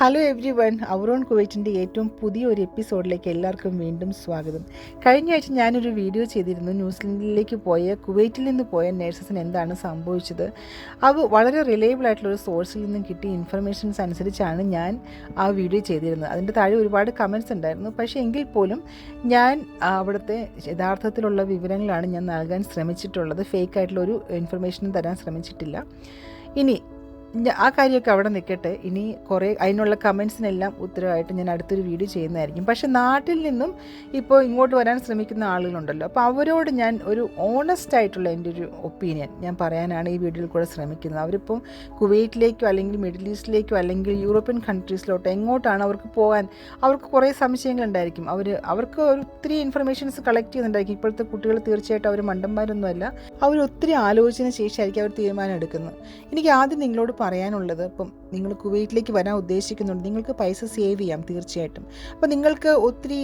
Hello every one our own കുവൈറ്റിന്റെ ഏറ്റവും പുതിയ ഒരു എപ്പിസോഡിലേക്ക് എല്ലാവർക്കും വീണ്ടും സ്വാഗതം. കഴിഞ്ഞ ആഴ്ച ഞാനൊരു വീഡിയോ ചെയ്തിരുന്നു. ന്യൂസിലൻഡിലേക്ക് പോയ കുവൈറ്റിൽ നിന്ന് പോയ നേഴ്സസിന് എന്താണ് സംഭവിച്ചത്? അവ വളരെ റിലയബിൾ ആയിട്ടുള്ള ഒരു സോഴ്സിൽ നിന്നും കിട്ടിയ ഇൻഫർമേഷൻസ് അനുസരിച്ചാണ് ഞാൻ ആ വീഡിയോ ചെയ്തിരുന്നത്. അതിന്റെ താഴെ ഒരുപാട് കമൻസ് ഉണ്ടായിരുന്നു. പക്ഷേ എങ്കിൽ പോലും ഞാൻ അവിടുത്തെ യഥാർത്ഥത്തിലുള്ള വിവരങ്ങളാണ് ഞാൻ നൽകാൻ ശ്രമിച്ചിട്ടുള്ളത്. ഫേക്ക് ആയിട്ടുള്ള ഒരു ഇൻഫർമേഷനും തരാൻ ശ്രമിച്ചിട്ടില്ല. ഇനി ആ കാര്യമൊക്കെ അവിടെ നിൽക്കട്ടെ ഇനി കുറേ അതിനുള്ള കമൻസിനെല്ലാം ഉത്തരവായിട്ട് ഞാൻ അടുത്തൊരു വീഡിയോ ചെയ്യുന്നതായിരിക്കും. പക്ഷെ നാട്ടിൽ നിന്നും ഇപ്പോൾ ഇങ്ങോട്ട് വരാൻ ശ്രമിക്കുന്ന ആളുകളുണ്ടല്ലോ. അപ്പോൾ അവരോട് ഞാൻ ഒരു ഓണസ്റ്റ് ആയിട്ടുള്ള എന്റെ ഒരു ഒപ്പീനിയൻ ഞാൻ പറയാനാണ് ഈ വീഡിയോയിൽ കൂടെ ശ്രമിക്കുന്നത്. അവരിപ്പം കുവൈറ്റിലേക്കോ അല്ലെങ്കിൽ മിഡിൽ ഈസ്റ്റിലേക്കോ അല്ലെങ്കിൽ യൂറോപ്യൻ കൺട്രീസിലോട്ടോ എങ്ങോട്ടാണ് അവർക്ക് പോകാൻ അവർക്ക് കുറേ സംശയങ്ങളുണ്ടായിരിക്കും അവർ അവർക്ക് ഒത്തിരി ഇൻഫർമേഷൻസ് കളക്ട് ചെയ്യുന്നുണ്ടായിരിക്കും. ഇപ്പോഴത്തെ കുട്ടികൾ തീർച്ചയായിട്ടും അവർ മണ്ടന്മാരൊന്നുമല്ല. അവർ ഒത്തിരി ആലോചന ശേഷിയായിരിക്കും അവർ തീരുമാനം എടുക്കുന്നത്. എനിക്ക് ആദ്യം നിങ്ങളോട് പറയാനുള്ളത്? ഇപ്പം നിങ്ങൾ കുവൈറ്റിലേക്ക് വരാൻ ഉദ്ദേശിക്കുന്നുണ്ട്. നിങ്ങൾക്ക് പൈസ സേവ് ചെയ്യാം തീർച്ചയായിട്ടും. അപ്പം നിങ്ങൾക്ക് ഒത്തിരി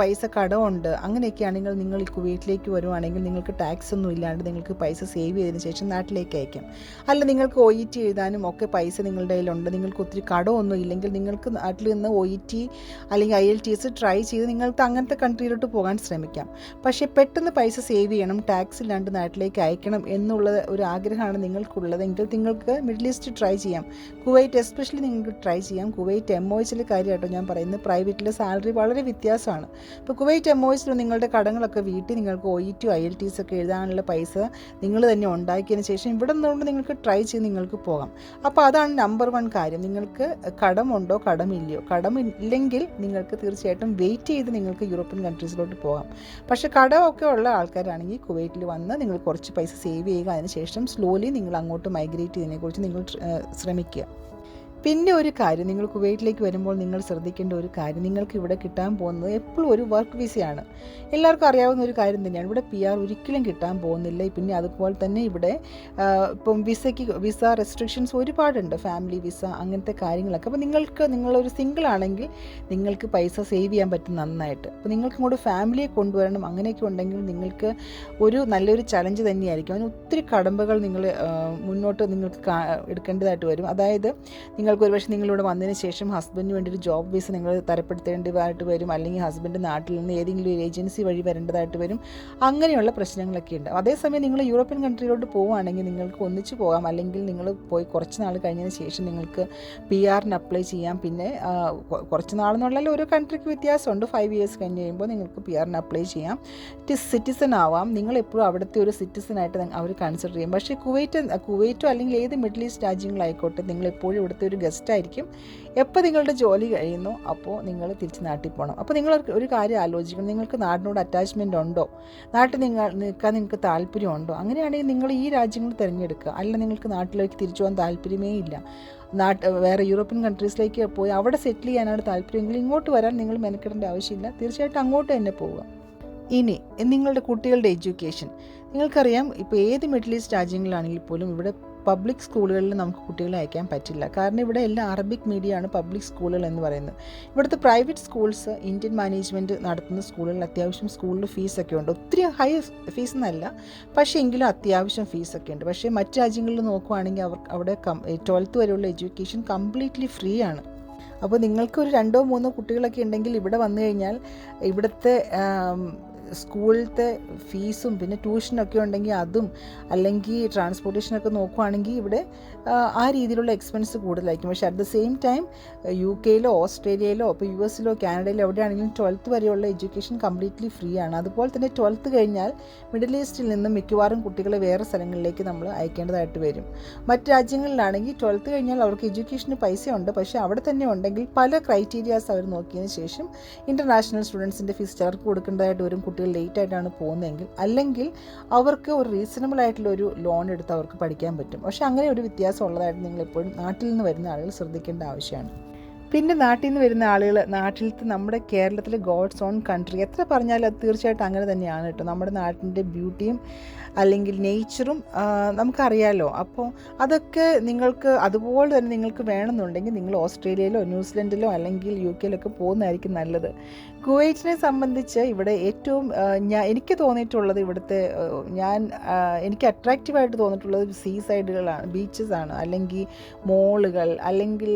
പൈസ കടമുണ്ട്. അങ്ങനെയൊക്കെയാണെങ്കിൽ നിങ്ങൾ ഈ കുവൈറ്റിലേക്ക് വരുവാണെങ്കിൽ നിങ്ങൾക്ക് ടാക്സ് ഒന്നും ഇല്ലാണ്ട് നിങ്ങൾക്ക് പൈസ സേവ് ചെയ്തതിന് ശേഷം നാട്ടിലേക്ക് അയക്കാം. അല്ല നിങ്ങൾക്ക് ഒ ഇ ടി എഴുതാനും ഒക്കെ പൈസ നിങ്ങളുടെ കയ്യിലുണ്ട്. നിങ്ങൾക്ക് ഒത്തിരി കടമൊന്നും ഇല്ലെങ്കിൽ നിങ്ങൾക്ക് നാട്ടിൽ നിന്ന് ഒ ഇ ടി അല്ലെങ്കിൽ I L T S try ചെയ്ത് നിങ്ങൾക്ക് അങ്ങനത്തെ കൺട്രിയിലോട്ട് പോകാൻ ശ്രമിക്കാം. പക്ഷേ പെട്ടെന്ന് പൈസ സേവ് ചെയ്യണം ടാക്സ് ഇല്ലാണ്ട് നാട്ടിലേക്ക് അയക്കണം എന്നുള്ള ഒരു ആഗ്രഹമാണ് നിങ്ങൾക്കുള്ളതെങ്കിൽ നിങ്ങൾക്ക് മിഡിൽ ഈസ്റ്റ് ട്രൈ ചെയ്യാം. കുവൈറ്റ് എസ്പെഷ്യലി നിങ്ങൾക്ക് ട്രൈ ചെയ്യാം. കുവൈറ്റ് എം ഒ കാര്യമായിട്ടോ ഞാൻ പറയുന്നത്. പ്രൈവറ്റിലെ സാലറി വളരെ വ്യത്യാസമാണ്. ഇപ്പോൾ കുവൈറ്റ് എം ഒ നിങ്ങളുടെ കടങ്ങളൊക്കെ വീട്ടിൽ നിങ്ങൾക്ക് O E T I L T ഒക്കെ എഴുതാനുള്ള പൈസ നിങ്ങൾ തന്നെ ഉണ്ടാക്കിയതിന് ശേഷം ഇവിടെ നിന്നുകൊണ്ട് നിങ്ങൾക്ക് ട്രൈ ചെയ്ത് നിങ്ങൾക്ക് പോകാം. അപ്പോൾ അതാണ് നമ്പർ വൺ കാര്യം. നിങ്ങൾക്ക് കടമുണ്ടോ കടമില്ലയോ? കടമില്ലെങ്കിൽ നിങ്ങൾക്ക് തീർച്ചയായിട്ടും വെയിറ്റ് ചെയ്ത് നിങ്ങൾക്ക് യൂറോപ്യൻ കൺട്രീസിലോട്ട് പോകാം. പക്ഷേ കടമൊക്കെ ഉള്ള ആൾക്കാരാണെങ്കിൽ കുവൈറ്റിൽ വന്ന് നിങ്ങൾ കുറച്ച് പൈസ സേവ് ചെയ്യുക. അതിനുശേഷം സ്ലോലി നിങ്ങൾ അങ്ങോട്ട് മൈഗ്രേറ്റ് ചെയ്യുന്നതിനെക്കുറിച്ച് നിങ്ങൾ ശ്രമിക്കുക. പിന്നെ ഒരു കാര്യം നിങ്ങൾ കുവൈറ്റിലേക്ക് വരുമ്പോൾ നിങ്ങൾ ശ്രദ്ധിക്കേണ്ട ഒരു കാര്യം നിങ്ങൾക്ക് ഇവിടെ കിട്ടാൻ പോകുന്നത് എപ്പോഴും ഒരു വർക്ക് വിസയാണ് എല്ലാവർക്കും അറിയാവുന്ന ഒരു കാര്യം തന്നെയാണ്. ഇവിടെ പി ആർ ഒരിക്കലും കിട്ടാൻ പോകുന്നില്ല. പിന്നെ അതുപോലെ തന്നെ ഇവിടെ ഇപ്പം വിസയ്ക്ക് വിസ റെസ്ട്രിക്ഷൻസ് ഒരുപാടുണ്ട്. ഫാമിലി വിസ അങ്ങനത്തെ കാര്യങ്ങളൊക്കെ. അപ്പോൾ നിങ്ങൾക്ക് നിങ്ങളൊരു സിംഗിൾ ആണെങ്കിൽ നിങ്ങൾക്ക് പൈസ സേവ് ചെയ്യാൻ പറ്റും നന്നായിട്ട്. അപ്പോൾ നിങ്ങൾക്ക് ഇങ്ങോട്ട് ഫാമിലിയെ കൊണ്ടുവരണം. അങ്ങനെയൊക്കെ ഉണ്ടെങ്കിൽ നിങ്ങൾക്ക് ഒരു നല്ലൊരു ചലഞ്ച് തന്നെയായിരിക്കും. അതിന് ഒത്തിരി കടമ്പകൾ നിങ്ങൾ മുന്നോട്ട് നിങ്ങൾക്ക് എടുക്കേണ്ടതായിട്ട് വരും. അതായത് നിങ്ങൾക്ക് ഒരുപക്ഷെ നിങ്ങളിവിടെ വന്നതിന് ശേഷം ഹസ്ബൻഡിന് വേണ്ടി ഒരു ജോബ് വിസ നിങ്ങൾ തരപ്പെടുത്തേണ്ടതായിട്ട് വരും. അല്ലെങ്കിൽ ഹസ്ബൻഡ് നാട്ടിൽ നിന്ന് ഏതെങ്കിലും ഒരു ഏജൻസി വഴി വരേണ്ടതായിട്ട് വരും. അങ്ങനെയുള്ള പ്രശ്നങ്ങളൊക്കെ ഉണ്ട്. അതേസമയം നിങ്ങൾ യൂറോപ്യൻ കൺട്രിയിലോട്ട് പോവുകയാണെങ്കിൽ നിങ്ങൾക്ക് ഒന്നിച്ച് പോകാം. അല്ലെങ്കിൽ നിങ്ങൾ പോയി കുറച്ച് നാൾ കഴിഞ്ഞതിന് ശേഷം നിങ്ങൾക്ക് പി ആറിന് അപ്ലൈ ചെയ്യാം. പിന്നെ കുറച്ച് നാളെന്നുള്ളതിൽ ഓരോ കൺട്രിക്ക് വ്യത്യാസമുണ്ട്. ഫൈവ് ഇയേഴ്സ് കഴിഞ്ഞ് കഴിയുമ്പോൾ നിങ്ങൾക്ക് പി ആറിന് അപ്ലൈ ചെയ്യാം. സിറ്റിസൺ ആവാം. നിങ്ങൾ എപ്പോഴും അവിടുത്തെ ഒരു സിറ്റിസൺ ആയിട്ട് അവർ കൺസിഡർ ചെയ്യും. പക്ഷേ കുവൈറ്റ് കുവൈറ്റോ അല്ലെങ്കിൽ ഏത് മിഡിൽ ഈസ്റ്റ് രാജ്യങ്ങളായിക്കോട്ടെ നിങ്ങൾ എപ്പോഴും ഇവിടുത്തെ ഒരു ഗസ്റ്റ് ആയിരിക്കും എപ്പോൾ നിങ്ങളുടെ ജോലി കഴിയുന്നു അപ്പോൾ നിങ്ങൾ തിരിച്ച് നാട്ടിൽ പോകണം അപ്പോൾ നിങ്ങൾ ഒരു കാര്യം ആലോചിക്കണം. നിങ്ങൾക്ക് നാടിനോട് അറ്റാച്ച്മെന്റ് ഉണ്ടോ? നാട്ടിൽ നിങ്ങൾ നിൽക്കാൻ നിങ്ങൾക്ക് താല്പര്യമുണ്ടോ അങ്ങനെയാണെങ്കിൽ നിങ്ങൾ ഈ രാജ്യങ്ങൾ തിരഞ്ഞെടുക്കുക. അല്ല നിങ്ങൾക്ക് നാട്ടിലേക്ക് തിരിച്ചു പോകാൻ താല്പര്യമേ ഇല്ല. നാട്ട് വേറെ യൂറോപ്യൻ കൺട്രീസിലേക്ക് പോയി അവിടെ സെറ്റിൽ ചെയ്യാനാണ് താല്പര്യമെങ്കിൽ ഇങ്ങോട്ട് വരാൻ നിങ്ങൾ മെനക്കെടേണ്ട ആവശ്യമില്ല. തീർച്ചയായിട്ടും അങ്ങോട്ട് തന്നെ പോവുക. ഇനി നിങ്ങളുടെ കുട്ടികളുടെ എഡ്യൂക്കേഷൻ നിങ്ങൾക്കറിയാം ഇപ്പോൾ ഏത് മിഡിൽ ഈസ്റ്റ് രാജ്യങ്ങളിലാണെങ്കിൽ പോലും ഇവിടെ പബ്ലിക് സ്കൂളുകളിൽ നമുക്ക് കുട്ടികളെ അയക്കാൻ പറ്റില്ല. കാരണം ഇവിടെ എല്ലാം അറബിക് മീഡിയമാണ് പബ്ലിക് സ്കൂളുകൾ എന്ന് പറയുന്നത്. ഇവിടുത്തെ പ്രൈവറ്റ് സ്കൂൾസ് ഇന്ത്യൻ മാനേജ്മെന്റ് നടത്തുന്ന സ്കൂളുകളിൽ അത്യാവശ്യം സ്കൂളിൽ ഫീസൊക്കെ ഉണ്ട്. ഒത്തിരി ഹൈ ഫീസ് എന്നല്ല പക്ഷേ എങ്കിലും അത്യാവശ്യം ഫീസൊക്കെ ഉണ്ട്. പക്ഷേ മറ്റ് രാജ്യങ്ങളിൽ നോക്കുവാണെങ്കിൽ അവർ അവിടെ കം ട്വൽത്ത് വരെയുള്ള എഡ്യൂക്കേഷൻ കംപ്ലീറ്റ്ലി ഫ്രീ ആണ്. അപ്പോൾ നിങ്ങൾക്ക് ഒരു രണ്ടോ മൂന്നോ കുട്ടികളൊക്കെ ഉണ്ടെങ്കിൽ ഇവിടെ വന്നു കഴിഞ്ഞാൽ ഇവിടുത്തെ സ്കൂളിലത്തെ ഫീസും പിന്നെ ട്യൂഷനൊക്കെ ഉണ്ടെങ്കിൽ അതും അല്ലെങ്കിൽ ട്രാൻസ്പോർട്ടേഷനൊക്കെ നോക്കുവാണെങ്കിൽ ഇവിടെ ആ, രീതിയിലുള്ള എക്സ്പെൻസ് കൂടുതലായിരിക്കും. പക്ഷേ at the same time U കെയിലോ ഓസ്ട്രേലിയയിലോ ഇപ്പോൾ യു എസിലോ കാനഡയിലോ എവിടെയാണെങ്കിലും ട്വൽത്ത് വരെയുള്ള എഡ്യൂക്കേഷൻ കംപ്ലീറ്റ്ലി ഫ്രീ ആണ്. അതുപോലെ തന്നെ ട്വൽത്ത് കഴിഞ്ഞാൽ മിഡിൽ ഈസ്റ്റിൽ നിന്ന് മിക്കവാറും കുട്ടികളെ വേറെ സ്ഥലങ്ങളിലേക്ക് നമ്മൾ അയക്കേണ്ടതായിട്ട് വരും. മറ്റ് രാജ്യങ്ങളിലാണെങ്കിൽ ട്വൽത്ത് കഴിഞ്ഞാൽ അവർക്ക് എഡ്യൂക്കേഷന് പൈസയുണ്ട്. പക്ഷേ അവിടെ തന്നെ ഉണ്ടെങ്കിൽ പല ക്രൈറ്റീരിയാസ് അവർ നോക്കിയതിന് ശേഷം ഇന്റർനാഷണൽ സ്റ്റുഡൻസിന്റെ ഫീസ് ചിലർക്ക് കൊടുക്കേണ്ടതായിട്ട് വരും. കുട്ടികൾ ലേറ്റ് ആയിട്ടാണ് പോകുന്നതെങ്കിൽ അല്ലെങ്കിൽ അവർക്ക് ഒരു റീസണബിൾ ആയിട്ടുള്ള ഒരു ലോൺ എടുത്ത് അവർക്ക് പഠിക്കാൻ പറ്റും. പക്ഷേ അങ്ങനെ ഒരു വ്യത്യാസം ഉള്ളതായിട്ട് നിങ്ങൾ എപ്പോഴും നാട്ടിൽ നിന്ന് വരുന്ന ആളുകൾ ശ്രദ്ധിക്കേണ്ട ആവശ്യമാണ്. പിന്നെ നാട്ടിൽ നിന്ന് വരുന്ന ആളുകൾ നാട്ടിലത്തെ നമ്മുടെ കേരളത്തിലെ ഗോഡ്സ് ഓൺ കൺട്രി എത്ര പറഞ്ഞാലും അത് തീർച്ചയായിട്ടും അങ്ങനെ തന്നെയാണ് കേട്ടോ. നമ്മുടെ നാട്ടിന്റെ ബ്യൂട്ടിയും അല്ലെങ്കിൽ നേച്ചറും നമുക്കറിയാമല്ലോ അപ്പോൾ അതൊക്കെ നിങ്ങൾക്ക് അതുപോലെ തന്നെ നിങ്ങൾക്ക് വേണമെന്നുണ്ടെങ്കിൽ നിങ്ങൾ ഓസ്ട്രേലിയയിലോ ന്യൂസിലൻഡിലോ അല്ലെങ്കിൽ യു കെയിലൊക്കെ പോകുന്നതായിരിക്കും നല്ലത്. കുവൈറ്റിനെ സംബന്ധിച്ച് ഇവിടെ ഏറ്റവും ഞാൻ എനിക്ക് തോന്നിയിട്ടുള്ളത് ഇവിടുത്തെ ഞാൻ എനിക്ക് അട്രാക്റ്റീവായിട്ട് തോന്നിയിട്ടുള്ളത് സീ സൈഡുകളാണ് ബീച്ചസ് ആണ്. അല്ലെങ്കിൽ മോളുകൾ അല്ലെങ്കിൽ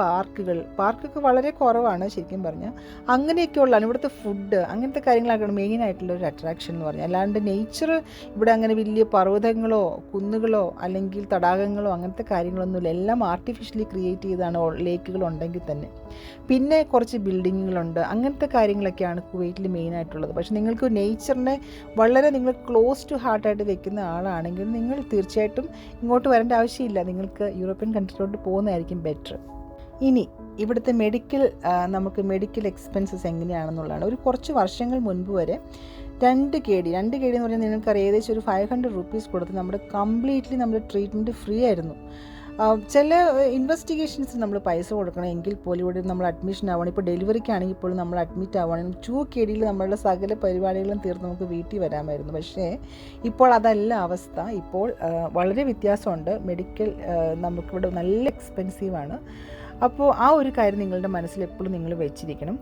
പാർക്കുകൾ പാർക്കൊക്കെ വളരെ കുറവാണ് ശരിക്കും പറഞ്ഞാൽ അങ്ങനെയൊക്കെയുള്ളതാണ്. ഇവിടുത്തെ ഫുഡ് അങ്ങനത്തെ കാര്യങ്ങളൊക്കെയാണ് മെയിൻ ആയിട്ടുള്ള ഒരു അട്രാക്ഷൻ എന്ന് പറഞ്ഞാൽ അല്ലാണ്ട് നേച്ചർ ഇവിടെ അങ്ങനെ വലിയ പർവതങ്ങളോ കുന്നുകളോ അല്ലെങ്കിൽ തടാകങ്ങളോ അങ്ങനത്തെ കാര്യങ്ങളൊന്നുമില്ല. എല്ലാം ആർട്ടിഫിഷ്യലി ക്രിയേറ്റ് ചെയ്താണ് ലേക്കുകൾ ഉണ്ടെങ്കിൽ തന്നെ. പിന്നെ കുറച്ച് ബിൽഡിങ്ങുകളുണ്ട് അങ്ങനത്തെ കാര്യങ്ങളൊക്കെയാണ് കുവൈറ്റിൽ മെയിൻ ആയിട്ടുള്ളത്. പക്ഷേ നിങ്ങൾക്ക് നേച്ചറിനെ വളരെ നിങ്ങൾ ക്ലോസ് ടു ഹാർട്ടായിട്ട് വെക്കുന്ന ആളാണെങ്കിൽ നിങ്ങൾ തീർച്ചയായിട്ടും ഇങ്ങോട്ട് വരേണ്ട ആവശ്യമില്ല. നിങ്ങൾക്ക് യൂറോപ്യൻ കൺട്രിയിലോട്ട് പോകുന്നതായിരിക്കും ബെറ്റർ ഇനി ഇവിടുത്തെ മെഡിക്കൽ നമുക്ക് മെഡിക്കൽ എക്സ്പെൻസസ് എങ്ങനെയാണെന്നുള്ളതാണ്. ഒരു കുറച്ച് വർഷങ്ങൾ മുൻപ് വരെ രണ്ട് കെ ഡി രണ്ട് കെ ഡി എന്ന് പറഞ്ഞാൽ നിങ്ങൾക്കറിയാം ഏകദേശം ഒരു ഫൈവ് ഹൺഡ്രഡ് റുപ്പീസ് കൊടുത്ത് നമ്മുടെ കംപ്ലീറ്റ്ലി നമ്മുടെ ട്രീറ്റ്മെന്റ് ഫ്രീ ആയിരുന്നു. ചില ഇൻവെസ്റ്റിഗേഷൻസ് നമ്മൾ പൈസ കൊടുക്കണം എങ്കിൽ പോലും ഇവിടെ നമ്മൾ അഡ്മിഷൻ ആവണം. ഇപ്പോൾ ഡെലിവറിക്കാണെങ്കിൽ പോലും നമ്മൾ അഡ്മിറ്റ് ആവണം. ടു കെ ഡിയിൽ നമ്മളുടെ സകല പരിപാടികളും തീർന്ന് നമുക്ക് വീട്ടിൽ വരാമായിരുന്നു. പക്ഷേ ഇപ്പോൾ അതല്ല അവസ്ഥ. ഇപ്പോൾ വളരെ വ്യത്യാസമുണ്ട്. മെഡിക്കൽ നമുക്കിവിടെ നല്ല എക്സ്പെൻസീവാണ് അപ്പോൾ ആ ഒരു കാര്യം നിങ്ങളുടെ മനസ്സിൽ എപ്പോഴും നിങ്ങൾ വെച്ചിരിക്കണം.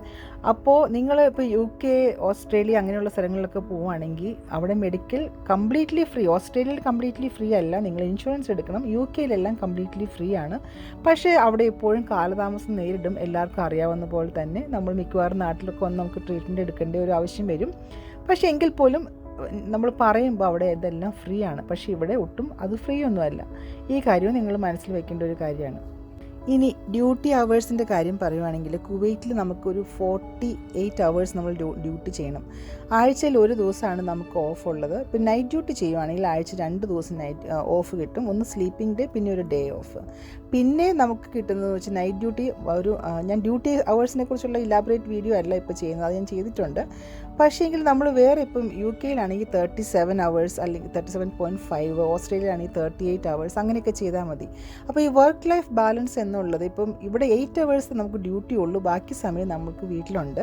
അപ്പോൾ നിങ്ങൾ ഇപ്പോൾ യു കെ ഓസ്ട്രേലിയ അങ്ങനെയുള്ള സ്ഥലങ്ങളിലൊക്കെ പോവുകയാണെങ്കിൽ അവിടെ മെഡിക്കൽ കംപ്ലീറ്റ്ലി ഫ്രീ ഓസ്ട്രേലിയയിൽ കംപ്ലീറ്റ്ലി ഫ്രീ അല്ല. നിങ്ങൾ ഇൻഷുറൻസ് എടുക്കണം. യു കെയിലെല്ലാം കംപ്ലീറ്റ്ലി ഫ്രീ ആണ്. പക്ഷേ അവിടെ എപ്പോഴും കാലതാമസം നേരിടും. എല്ലാവർക്കും അറിയാവുന്ന പോലെ തന്നെ നമ്മൾ മിക്കവാറും നാട്ടിലൊക്കെ വന്ന് നമുക്ക് ട്രീറ്റ്മെന്റ് എടുക്കേണ്ട ഒരു ആവശ്യം വരും. പക്ഷേ എങ്കിൽ പോലും നമ്മൾ പറയുമ്പോൾ അവിടെ ഇതെല്ലാം ഫ്രീ ആണ്. പക്ഷേ ഇവിടെ ഒട്ടും അത് ഫ്രീ ഒന്നുമല്ല. ഈ കാര്യവും നിങ്ങൾ മനസ്സിൽ വെക്കേണ്ട ഒരു കാര്യമാണ്. ഇനി ഡ്യൂട്ടി അവേഴ്സിന്റെ കാര്യം പറയുവാണെങ്കിൽ കുവൈറ്റിൽ നമുക്കൊരു ഫോർട്ടി എയ്റ്റ് അവേഴ്സ് നമ്മൾ ഡ്യൂട്ടി ചെയ്യണം. ആഴ്ചയിൽ ഒരു ദിവസമാണ് നമുക്ക് ഓഫ് ഉള്ളത്. ഇപ്പം നൈറ്റ് ഡ്യൂട്ടി ചെയ്യുവാണെങ്കിൽ ആഴ്ച രണ്ട് ദിവസം നൈറ്റ് ഓഫ് കിട്ടും. ഒന്ന് സ്ലീപ്പിംഗ് ഡേ പിന്നെ ഒരു ഡേ ഓഫ് പിന്നെ നമുക്ക് കിട്ടുന്നതെന്ന് വെച്ചാൽ നൈറ്റ് ഡ്യൂട്ടി ഒരു ഞാൻ ഡ്യൂട്ടി അവേഴ്സിനെ കുറിച്ചുള്ള ഇലാബറേറ്റ് വീഡിയോ അല്ല ഇപ്പോൾ ചെയ്യുന്നത്. അത് ഞാൻ ചെയ്തിട്ടുണ്ട്. പക്ഷേ എങ്കിൽ നമ്മൾ വേറെ ഇപ്പം യു കെയിലാണെങ്കിൽ തേർട്ടി സെവൻ അവേഴ്സ് അല്ലെങ്കിൽ തേർട്ടി സെവൻ പോയിന്റ് ഫൈവ് ഓസ്ട്രേലിയയിലാണെങ്കിൽ തേർട്ടി എയ്റ്റ് അവേഴ്സ് അങ്ങനെയൊക്കെ ചെയ്താൽ മതി. അപ്പോൾ ഈ വർക്ക് ലൈഫ് ബാലൻസ് എന്നുള്ളത് ഇപ്പം ഇവിടെ എയ്റ്റ് അവേഴ്സ് നമുക്ക് ഡ്യൂട്ടി ഉള്ളൂ ബാക്കി സമയം നമുക്ക് വീട്ടിലുണ്ട്.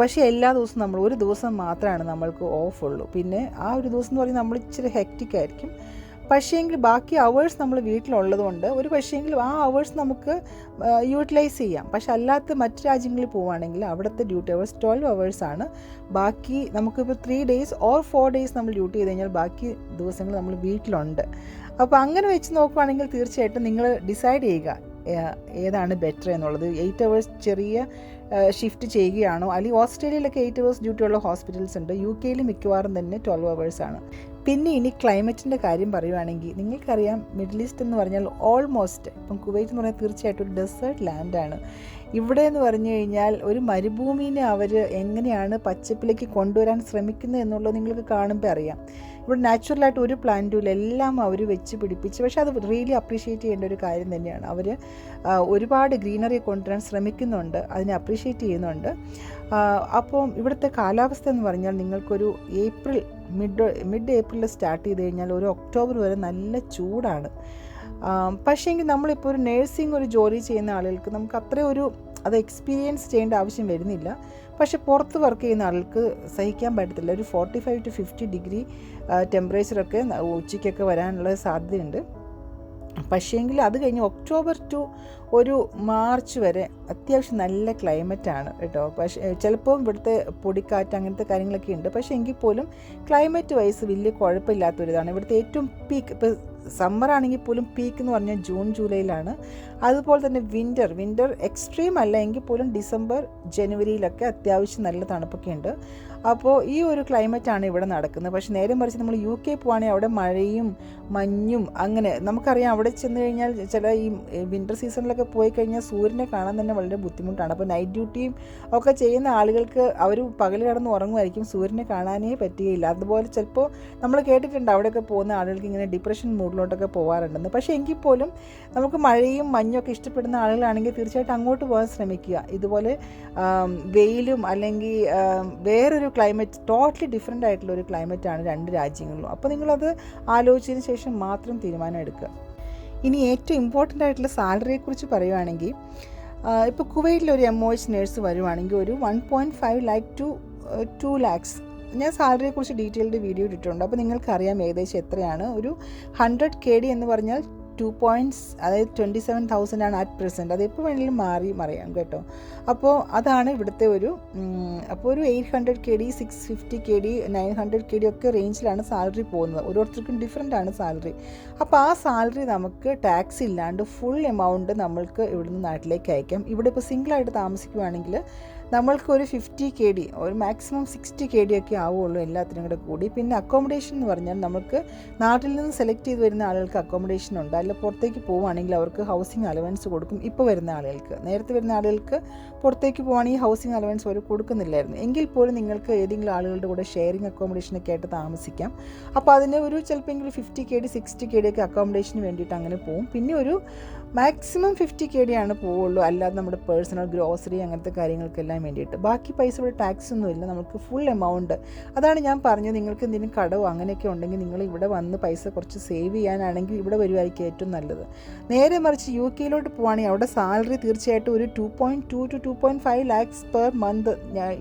പക്ഷേ എല്ലാ ദിവസവും നമ്മൾ ഒരു ദിവസം മാത്രമാണ് നമ്മൾക്ക് ഓഫ് ഉള്ളൂ. പിന്നെ ആ ഒരു ദിവസം എന്ന് പറഞ്ഞാൽ നമ്മൾ ഇച്ചിരി ഹെക്റ്റിക് ആയിരിക്കും. പക്ഷേങ്കിൽ ബാക്കി അവേഴ്സ് നമ്മൾ വീട്ടിലുള്ളതുകൊണ്ട് ഒരു പക്ഷേങ്കിൽ ആ അവേഴ്സ് നമുക്ക് യൂട്ടിലൈസ് ചെയ്യാം. പക്ഷെ അല്ലാത്ത മറ്റ് രാജ്യങ്ങളിൽ പോവുകയാണെങ്കിൽ അവിടുത്തെ ഡ്യൂട്ടി അവേഴ്സ് ട്വൽവ് അവേഴ്സാണ് ബാക്കി നമുക്കിപ്പോൾ three days or four days നമ്മൾ ഡ്യൂട്ടി ചെയ്ത് കഴിഞ്ഞാൽ ബാക്കി ദിവസങ്ങൾ നമ്മൾ വീട്ടിലുണ്ട്. അപ്പോൾ അങ്ങനെ വെച്ച് നോക്കുവാണെങ്കിൽ തീർച്ചയായിട്ടും നിങ്ങൾ ഡിസൈഡ് ചെയ്യുക ഏതാണ് ബെറ്റർ എന്നുള്ളത്. എയ്റ്റ് അവേഴ്സ് ചെറിയ ഷിഫ്റ്റ് ചെയ്യുകയാണോ? അല്ലെങ്കിൽ ഓസ്ട്രേലിയയിലൊക്കെ എയ്റ്റ് അവേഴ്സ് ഡ്യൂട്ടിയുള്ള ഹോസ്പിറ്റൽസ് ഉണ്ട്. യു കെയിൽ മിക്കവാറും തന്നെ ട്വൽവ് അവേഴ്സാണ് പിന്നെ ഇനി ക്ലൈമറ്റിന്റെ കാര്യം പറയുവാണെങ്കിൽ നിങ്ങൾക്കറിയാം മിഡിൽ ഈസ്റ്റ് എന്ന് പറഞ്ഞാൽ ഓൾമോസ്റ്റ് ഇപ്പം കുവൈറ്റ് എന്ന് പറഞ്ഞാൽ തീർച്ചയായിട്ടും ഒരു ഡെസേർട്ട് ലാൻഡാണ് ഇവിടെ എന്ന് പറഞ്ഞു കഴിഞ്ഞാൽ ഒരു മരുഭൂമിനെ അവർ എങ്ങനെയാണ് പച്ചപ്പിലേക്ക് കൊണ്ടുവരാൻ ശ്രമിക്കുന്നത് എന്നുള്ളത് നിങ്ങൾക്ക് കാണുമ്പോൾ അറിയാം. ഇവിടെ നാച്ചുറലായിട്ട് ഒരു പ്ലാന്റും ഇല്ല എല്ലാം അവർ വെച്ച് പിടിപ്പിച്ച് പക്ഷെ അത് റിയലി അപ്രീഷിയേറ്റ് ചെയ്യേണ്ട ഒരു കാര്യം തന്നെയാണ്. അവർ ഒരുപാട് ഗ്രീനറി കൊണ്ടുവരാൻ ശ്രമിക്കുന്നുണ്ട് അതിനെ അപ്രീഷിയേറ്റ് ചെയ്യുന്നുണ്ട്. അപ്പം ഇവിടുത്തെ കാലാവസ്ഥ എന്ന് പറഞ്ഞാൽ നിങ്ങൾക്കൊരു ഏപ്രിൽ മിഡ് മിഡ് ഏപ്രിലിൽ സ്റ്റാർട്ട് ചെയ്ത് കഴിഞ്ഞാൽ ഒരു ഒക്ടോബർ വരെ നല്ല ചൂടാണ്. പക്ഷേങ്കിൽ നമ്മളിപ്പോൾ ഒരു നേഴ്സിംഗ് ഒരു ജോലി ചെയ്യുന്ന ആളുകൾക്ക് നമുക്ക് അത്രയും ഒരു അത് എക്സ്പീരിയൻസ് ചെയ്യേണ്ട ആവശ്യം വരുന്നില്ല. പക്ഷേ പുറത്ത് വർക്ക് ചെയ്യുന്ന ആൾക്ക് സഹിക്കാൻ പറ്റത്തില്ല. ഒരു forty five to fifty degree ടെമ്പറേച്ചറൊക്കെ ഉച്ചയ്ക്കൊക്കെ വരാനുള്ള സാധ്യതയുണ്ട്. പക്ഷേങ്കിൽ അത് കഴിഞ്ഞ് ഒക്ടോബർ ടു ഒരു മാർച്ച് വരെ അത്യാവശ്യം നല്ല ക്ലൈമറ്റാണ് കേട്ടോ. പക്ഷേ ചിലപ്പോൾ ഇവിടുത്തെ പൊടിക്കാറ്റ് അങ്ങനത്തെ കാര്യങ്ങളൊക്കെ ഉണ്ട്. പക്ഷേ എങ്കിൽ പോലും ക്ലൈമറ്റ് വൈസ് വലിയ കുഴപ്പമില്ലാത്തൊരിതാണ്. ഇവിടുത്തെ ഏറ്റവും പീക്ക് ഇപ്പോൾ സമ്മർ ആണെങ്കിൽ പോലും പീക്ക് എന്ന് പറഞ്ഞാൽ ജൂൺ ജൂലൈയിലാണ്. അതുപോലെ തന്നെ വിന്റർ വിന്റർ എക്സ്ട്രീം അല്ല എങ്കിൽ പോലും ഡിസംബർ ജനുവരിയിലൊക്കെ അത്യാവശ്യം നല്ല തണുപ്പൊക്കെ ഉണ്ട്. അപ്പോൾ ഈ ഒരു ക്ലൈമറ്റാണ് ഇവിടെ നടക്കുന്നത്. പക്ഷേ നേരെ മറിച്ച് നമ്മൾ യു കെ പോവുകയാണെങ്കിൽ അവിടെ മഴയും മഞ്ഞും അങ്ങനെ നമുക്കറിയാം അവിടെ ചെന്ന് കഴിഞ്ഞാൽ ചില ഈ വിന്റർ സീസണിലൊക്കെ പോയി കഴിഞ്ഞാൽ സൂര്യനെ കാണാൻ തന്നെ വളരെ ബുദ്ധിമുട്ടാണ്. അപ്പോൾ നൈറ്റ് ഡ്യൂട്ടിയും ഒക്കെ ചെയ്യുന്ന ആളുകൾക്ക് അവർ പകൽ കിടന്ന് ഉറങ്ങുമായിരിക്കും. സൂര്യനെ കാണാനേ പറ്റുകയില്ല. അതുപോലെ ചിലപ്പോൾ നമ്മൾ കേട്ടിട്ടുണ്ട് അവിടെയൊക്കെ പോകുന്ന ആളുകൾക്ക് ഇങ്ങനെ ഡിപ്രഷൻ മൂഡിലോട്ടൊക്കെ പോകാറുണ്ടെന്ന് പക്ഷേ എങ്കിൽ പോലും നമുക്ക് മഴയും മഞ്ഞും ഒക്കെ ഇഷ്ടപ്പെടുന്ന ആളുകളാണെങ്കിൽ തീർച്ചയായിട്ടും അങ്ങോട്ട് പോകാൻ ശ്രമിക്കുക. ഇതുപോലെ വെയിലും അല്ലെങ്കിൽ വേറൊരു ക്ലൈമറ്റ് ടോട്ടലി ഡിഫറെന്റ് ആയിട്ടുള്ള ഒരു ക്ലൈമറ്റാണ് രണ്ട് രാജ്യങ്ങളിലും. അപ്പോൾ നിങ്ങളത് ആലോചിച്ചതിന് ശേഷം മാത്രം തീരുമാനം എടുക്കുക. ഇനി ഏറ്റവും ഇമ്പോർട്ടന്റ് ആയിട്ടുള്ള സാലറിയെക്കുറിച്ച് പറയുവാണെങ്കിൽ ഇപ്പോൾ കുവൈറ്റിൽ ഒരു എം ഒ എച്ച് നേഴ്സ് വരുവാണെങ്കിൽ ഒരു one point five lakh to two lakhs ഞാൻ സാലറിയെക്കുറിച്ച് ഡീറ്റെയിൽഡ് വീഡിയോ ഇട്ടിട്ടുണ്ട്. അപ്പോൾ നിങ്ങൾക്കറിയാം ഏകദേശം എത്രയാണ്. ഒരു ഹൺഡ്രഡ് കെ ഡി എന്ന് പറഞ്ഞാൽ ടു പോയിന്റ്സ് അതായത് ട്വന്റി സെവൻ തൗസൻഡ് ആണ് അറ്റ് പ്രസന്റ് അത് എപ്പോൾ വേണമെങ്കിലും മാറി മറിയാം കേട്ടോ. അപ്പോൾ അതാണ് ഇവിടുത്തെ ഒരു അപ്പോൾ ഒരു eight hundred K D six fifty K D nine hundred K D ഒക്കെ റേഞ്ചിലാണ് സാലറി പോകുന്നത്. ഓരോരുത്തർക്കും ഡിഫറെന്റ് ആണ് സാലറി അപ്പോൾ ആ സാലറി നമുക്ക് ടാക്സ് ഇല്ലാണ്ട് ഫുൾ എമൗണ്ട് നമ്മൾക്ക് ഇവിടുന്ന് നാട്ടിലേക്ക് അയക്കാം. ഇവിടെ ഇപ്പോൾ സിംഗിളായിട്ട് താമസിക്കുവാണെങ്കിൽ നമ്മൾക്ക് ഒരു ഫിഫ്റ്റി കെ ഡി ഒരു മാക്സിമം സിക്സ്റ്റി കെ ഡി ഒക്കെ ആവുള്ളൂ എല്ലാത്തിനും കൂടെ കൂടി. പിന്നെ അക്കോമഡേഷൻ എന്ന് പറഞ്ഞാൽ നമുക്ക് നാട്ടിൽ നിന്ന് സെലക്ട് ചെയ്ത് വരുന്ന ആളുകൾക്ക് അക്കോമഡേഷൻ ഉണ്ട്. അല്ല പുറത്തേക്ക് പോവുകയാണെങ്കിൽ അവർക്ക് ഹൗസിംഗ് അലവൻസ് കൊടുക്കും ഇപ്പോൾ വരുന്ന ആളുകൾക്ക്. നേരത്തെ വരുന്ന ആളുകൾക്ക് പുറത്തേക്ക് പോവുകയാണെങ്കിൽ ഹൗസിംഗ് അലവൻസ് അവർ കൊടുക്കുന്നില്ലായിരുന്നു. എങ്കിൽ പോലും നിങ്ങൾക്ക് ഏതെങ്കിലും ആളുകളുടെ കൂടെ ഷെയറിംഗ് അക്കോമഡേഷൻ ഒക്കെ ആയിട്ട് താമസിക്കാം. അപ്പോൾ അതിന് ഒരു ചിലപ്പോൾ fifty K D sixty K D ഒക്കെ അക്കോമഡേഷന് വേണ്ടിയിട്ട് അങ്ങനെ പോവും. പിന്നെ ഒരു മാക്സിമം ഫിഫ്റ്റി കെ ഡി ആണ് പോവുള്ളൂ. അല്ലാതെ നമ്മുടെ പേഴ്സണൽ ഗ്രോസറി അങ്ങനത്തെ കാര്യങ്ങൾക്കെല്ലാം വേണ്ടിയിട്ട്. ബാക്കി പൈസ ഇവിടെ ടാക്സ് ഒന്നും ഇല്ല. നമുക്ക് ഫുൾ എമൗണ്ട് അതാണ് ഞാൻ പറഞ്ഞത്. നിങ്ങൾക്ക് എന്തെങ്കിലും കടവോ അങ്ങനെയൊക്കെ ഉണ്ടെങ്കിൽ നിങ്ങൾ ഇവിടെ വന്ന് പൈസ കുറച്ച് സേവ് ചെയ്യാനാണെങ്കിൽ ഇവിടെ വരുമായിരിക്കും ഏറ്റവും നല്ലത്. നേരെ മറിച്ച് യു കെയിലോട്ട് പോവുകയാണെങ്കിൽ അവിടെ സാലറി തീർച്ചയായിട്ടും ഒരു two point two to two point five lakhs per month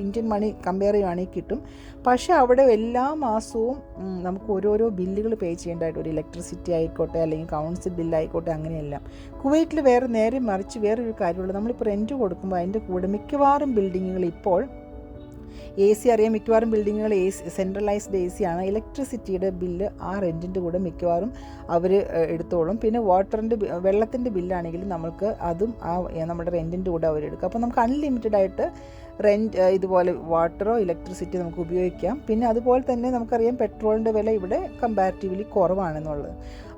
Indian money compare ചെയ്യുവാണെങ്കിൽ കിട്ടും. പക്ഷേ അവിടെ എല്ലാ മാസവും നമുക്ക് ഓരോരോ ബില്ലുകൾ പേ ചെയ്യേണ്ടതായിട്ട് ഒരു ഇലക്ട്രിസിറ്റി ആയിക്കോട്ടെ അല്ലെങ്കിൽ കൗൺസിൽ ബില്ലായിക്കോട്ടെ അങ്ങനെയെല്ലാം. കുവൈറ്റിൽ വേറെ നേരെ മറിച്ച് വേറൊരു കാര്യമുള്ളത് നമ്മളിപ്പോൾ റെന്റ് കൊടുക്കുമ്പോൾ അതിന്റെ കൂടെ മിക്കവാറും ബിൽഡിങ്ങുകൾ ഇപ്പോൾ എ സി അറിയാം മിക്കവാറും ബിൽഡിങ്ങുകൾ A C centralised A C ആണ്. ഇലക്ട്രിസിറ്റിയുടെ ബില്ല് ആ റെന്റിന്റെ കൂടെ മിക്കവാറും അവർ എടുത്തോളും. പിന്നെ വാട്ടറിന്റെ വെള്ളത്തിന്റെ ബില്ലാണെങ്കിലും നമുക്ക് അതും ആ നമ്മുടെ റെന്റിന്റെ കൂടെ അവരെടുക്കും അപ്പോൾ നമുക്ക് അൺലിമിറ്റഡ് ആയിട്ട് റെന്റ് ഇതുപോലെ വാട്ടറോ ഇലക്ട്രിസിറ്റി നമുക്ക് ഉപയോഗിക്കാം. പിന്നെ അതുപോലെ തന്നെ നമുക്കറിയാം പെട്രോളിന്റെ വില ഇവിടെ കമ്പാരിറ്റീവ്ലി കുറവാണെന്നുള്ളത്.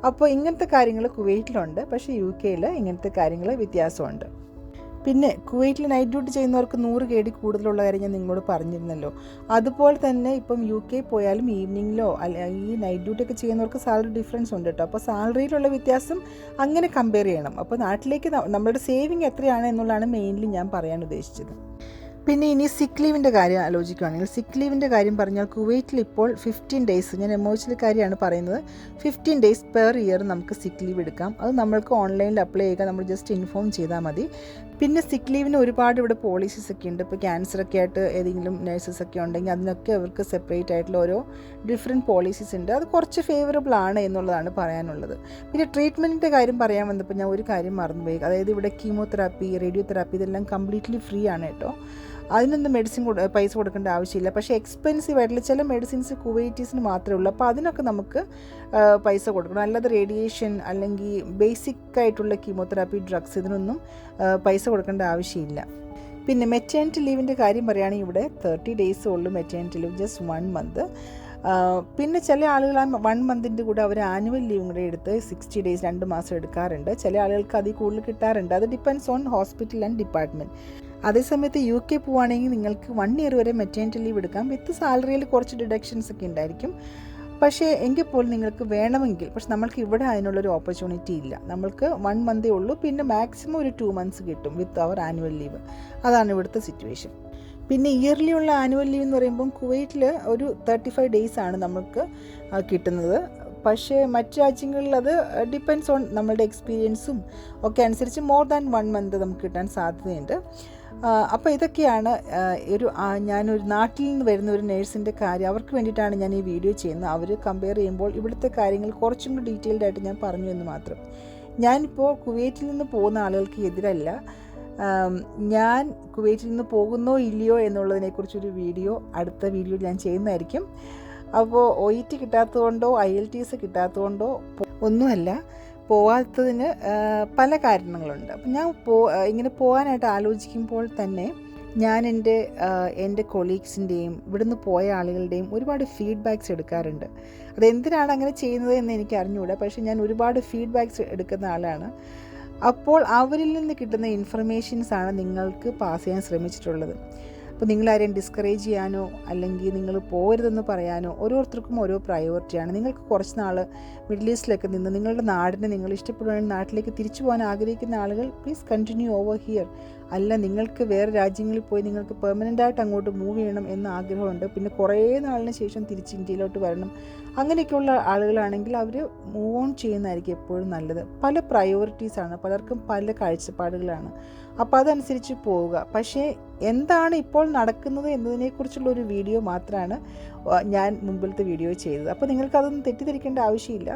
അപ്പോൾ ഇങ്ങനത്തെ കാര്യങ്ങൾ കുവൈറ്റിലുണ്ട്. പക്ഷേ യു കെയിൽ ഇങ്ങനത്തെ കാര്യങ്ങൾ വ്യത്യാസമുണ്ട്. പിന്നെ കുവൈറ്റിൽ നൈറ്റ് ഡ്യൂട്ടി ചെയ്യുന്നവർക്ക് നൂറ് കേടി കൂടുതലുള്ള കാര്യം ഞാൻ നിങ്ങളോട് പറഞ്ഞിരുന്നല്ലോ. അതുപോലെ തന്നെ ഇപ്പം യു കെ പോയാലും ഈവനിങ്ങിലോ ഈ നൈറ്റ് ഡ്യൂട്ടി ഒക്കെ ചെയ്യുന്നവർക്ക് സാലറി ഡിഫറൻസ് ഉണ്ട് കേട്ടോ. അപ്പോൾ സാലറിയിലുള്ള വ്യത്യാസം അങ്ങനെ കമ്പയർ ചെയ്യണം. അപ്പോൾ നാട്ടിലേക്ക് നമ്മളുടെ സേവിങ് എത്രയാണ് എന്നുള്ളതാണ് മെയിൻലി ഞാൻ പറയാൻ ഉദ്ദേശിച്ചത്. പിന്നെ ഇനി സിക്ക് ലീവിന്റെ കാര്യം ആലോചിക്കുകയാണെങ്കിൽ സിക്ക് ലീവിന്റെ കാര്യം പറഞ്ഞാൽ കുവൈറ്റിൽ ഇപ്പോൾ ഫിഫ്റ്റീൻ ഡേയ്സ് ഞാൻ എമോഷണൽ കാര്യമാണ് പറയുന്നത്. ഫിഫ്റ്റീൻ ഡേയ്സ് പെർ ഇയർ നമുക്ക് സിക്ക് ലീവ് എടുക്കാം. അത് നമ്മൾക്ക് ഓൺലൈനിൽ അപ്ലൈ ചെയ്യുക നമ്മൾ ജസ്റ്റ് ഇൻഫോം ചെയ്താൽ മതി. പിന്നെ സിക്ക് ലീവിന് ഒരുപാട് ഇവിടെ പോളിസീസ് ഒക്കെ ഉണ്ട്. ഇപ്പോൾ ക്യാൻസർ ഒക്കെ ആയിട്ട് ഏതെങ്കിലും നഴ്സസ് ഒക്കെ ഉണ്ടെങ്കിൽ അതിനൊക്കെ അവർക്ക് സെപ്പറേറ്റ് ആയിട്ടുള്ള ഓരോ ഡിഫറെന്റ് പോളിസീസ് ഉണ്ട്. അത് കുറച്ച് ഫേവറബിൾ ആണ് എന്നുള്ളതാണ് പറയാനുള്ളത്. പിന്നെ ട്രീറ്റ്മെന്റിന്റെ കാര്യം പറയാൻ വന്നപ്പോൾ ഞാൻ ഒരു കാര്യം മറന്നുപോയി. അതായത് ഇവിടെ കീമോതെറാപ്പി റേഡിയോതെറാപ്പി ഇതെല്ലാം കംപ്ലീറ്റ്ലി ഫ്രീ ആണ് കേട്ടോ. അതിനൊന്നും മെഡിസിൻ പൈസ കൊടുക്കേണ്ട ആവശ്യമില്ല. പക്ഷേ എക്സ്പെൻസീവ് ആയിട്ടുള്ള ചില മെഡിസിൻസ് കുവൈറ്റീസിന് മാത്രമേ ഉള്ളൂ. അപ്പോൾ അതിനൊക്കെ നമുക്ക് പൈസ കൊടുക്കണം. അല്ലാതെ റേഡിയേഷൻ അല്ലെങ്കിൽ ബേസിക് ആയിട്ടുള്ള കീമോതെറാപ്പി ഡ്രഗ്സ് ഇതിനൊന്നും പൈസ കൊടുക്കേണ്ട ആവശ്യമില്ല. പിന്നെ മെറ്റേണിറ്റി ലീവിന്റെ കാര്യം പറയുകയാണെങ്കിൽ ഇവിടെ തേർട്ടി ഡേയ്സ് ഉള്ളൂ maternity leave just one month പിന്നെ ചില ആളുകൾ ആ വൺ മന്തിന്റെ കൂടെ അവർ ആനുവൽ ലീവും കൂടെ എടുത്ത് സിക്സ്റ്റി ഡേയ്സ് രണ്ട് മാസം എടുക്കാറുണ്ട്. ചില ആളുകൾക്ക് അതിൽ കൂടുതൽ കിട്ടാറുണ്ട്. അത് depends on hospital and department അതേസമയത്ത് യു കെ പോവുകയാണെങ്കിൽ നിങ്ങൾക്ക് വൺ ഇയർ വരെ മെറ്റേണിറ്റി ലീവ് എടുക്കാം. വിത്ത് സാലറിയിൽ കുറച്ച് ഡിഡക്ഷൻസ് ഒക്കെ ഉണ്ടായിരിക്കും. പക്ഷേ എങ്കിൽ പോലും നിങ്ങൾക്ക് വേണമെങ്കിൽ പക്ഷെ നമ്മൾക്ക് ഇവിടെ അതിനുള്ളൊരു ഓപ്പർച്യൂണിറ്റി ഇല്ല. നമ്മൾക്ക് വൺ മന്തേ ഉള്ളൂ. പിന്നെ മാക്സിമം ഒരു ടു മന്ത്സ് കിട്ടും വിത്ത് അവർ ആനുവൽ ലീവ് അതാണ് ഇവിടുത്തെ സിറ്റുവേഷൻ പിന്നെ ഇയർലി ഉള്ള ആനുവൽ ലീവ് എന്ന് പറയുമ്പം കുവൈറ്റിൽ ഒരു തേർട്ടി ഫൈവ് ഡേയ്സ് ആണ് നമുക്ക് കിട്ടുന്നത്. പക്ഷേ മറ്റ് രാജ്യങ്ങളിൽ അത് ഡിപ്പെൻസ് ഓൺ നമ്മളുടെ എക്സ്പീരിയൻസും ഒക്കെ അനുസരിച്ച് മോർ ദാൻ വൺ മന്ത് നമുക്ക് കിട്ടാൻ സാധ്യതയുണ്ട്. അപ്പോൾ ഇതൊക്കെയാണ് ഒരു ഞാനൊരു നാട്ടിൽ നിന്ന് വരുന്ന ഒരു നേഴ്സിന്റെ കാര്യം. അവർക്ക് വേണ്ടിയിട്ടാണ് ഞാൻ ഈ വീഡിയോ ചെയ്യുന്നത്. അവർ കമ്പയർ ചെയ്യുമ്പോൾ ഇവിടുത്തെ കാര്യങ്ങൾ കുറച്ചും കൂടി ഡീറ്റെയിൽഡ് ആയിട്ട് ഞാൻ പറഞ്ഞു എന്ന് മാത്രം. ഞാനിപ്പോൾ കുവൈറ്റിൽ നിന്ന് പോകുന്ന ആളുകൾക്ക് എതിരല്ല. ഞാൻ കുവൈറ്റിൽ നിന്ന് പോകുന്നോ ഇല്ലയോ എന്നുള്ളതിനെക്കുറിച്ചൊരു വീഡിയോ അടുത്ത വീഡിയോ ഞാൻ ചെയ്യുന്നതായിരിക്കും. അപ്പോൾ ഒ ഇ ടി കിട്ടാത്തതുകൊണ്ടോ ഐ എൽ ടി എസ് കിട്ടാത്തതുകൊണ്ടോ ഒന്നുമല്ല. പോവാത്തതിന് പല കാരണങ്ങളുണ്ട്. അപ്പം ഞാൻ പോ ഇങ്ങനെ പോകാനായിട്ട് ആലോചിക്കുമ്പോൾ തന്നെ ഞാൻ എന്റെ എന്റെ കൊളീഗ്സിന്റെയും ഇവിടുന്ന് പോയ ആളുകളുടെയും ഒരുപാട് ഫീഡ്ബാക്ക്സ് എടുക്കാറുണ്ട്. അതെന്തിനാണ് അങ്ങനെ ചെയ്യുന്നത് എന്ന് എനിക്ക് അറിഞ്ഞുകൂടാ പക്ഷേ ഞാൻ ഒരുപാട് ഫീഡ്ബാക്ക്സ് എടുക്കുന്ന ആളാണ്. അപ്പോൾ അവരിൽ നിന്ന് കിട്ടുന്ന ഇൻഫർമേഷൻസ് ആണ് നിങ്ങൾക്ക് പാസ് ചെയ്യാൻ ശ്രമിച്ചിട്ടുള്ളത്. അപ്പോൾ നിങ്ങളാരെയും ഡിസ്കറേജ് ചെയ്യാനോ അല്ലെങ്കിൽ നിങ്ങൾ പോകരുതെന്ന് പറയാനോ ഓരോരുത്തർക്കും ഓരോ പ്രയോറിറ്റിയാണ് നിങ്ങൾക്ക് കുറച്ച് നാൾ മിഡിൽ ഈസ്റ്റിലൊക്കെ നിന്ന് നിങ്ങളുടെ നാടിനെ നിങ്ങൾ ഇഷ്ടപ്പെടുകയാണെങ്കിൽ നാട്ടിലേക്ക് തിരിച്ചു പോകാൻ ആഗ്രഹിക്കുന്ന ആളുകൾ പ്ലീസ് കണ്ടിന്യൂ ഓവർ ഹിയർ അല്ല നിങ്ങൾക്ക് വേറെ രാജ്യങ്ങളിൽ പോയി നിങ്ങൾക്ക് പെർമനന്റ് ആയിട്ട് അങ്ങോട്ട് മൂവ് ചെയ്യണം എന്ന ആഗ്രഹമുണ്ട്. പിന്നെ കുറേ നാളിന് ശേഷം തിരിച്ച് ഇന്ത്യയിലോട്ട് വരണം. അങ്ങനെയൊക്കെയുള്ള ആളുകളാണെങ്കിൽ അവർ മൂവ് ഓൺ ചെയ്യുന്നതായിരിക്കും എപ്പോഴും നല്ലത്. പല പ്രയോറിറ്റീസാണ് പലർക്കും പല കാഴ്ചപ്പാടുകളാണ്. അപ്പോൾ അതനുസരിച്ച് പോവുക. പക്ഷേ എന്താണ് ഇപ്പോൾ നടക്കുന്നത് എന്നതിനെക്കുറിച്ചുള്ള ഒരു വീഡിയോ മാത്രമാണ് ഞാൻ മുമ്പിലത്തെ വീഡിയോ ചെയ്തത്. അപ്പോൾ നിങ്ങൾക്കതൊന്നും തെറ്റിദ്ധരിക്കേണ്ട ആവശ്യമില്ല.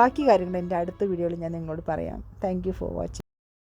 ബാക്കി കാര്യങ്ങൾ എന്റെ അടുത്ത വീഡിയോയിൽ ഞാൻ നിങ്ങളോട് പറയാം. Thank for watching.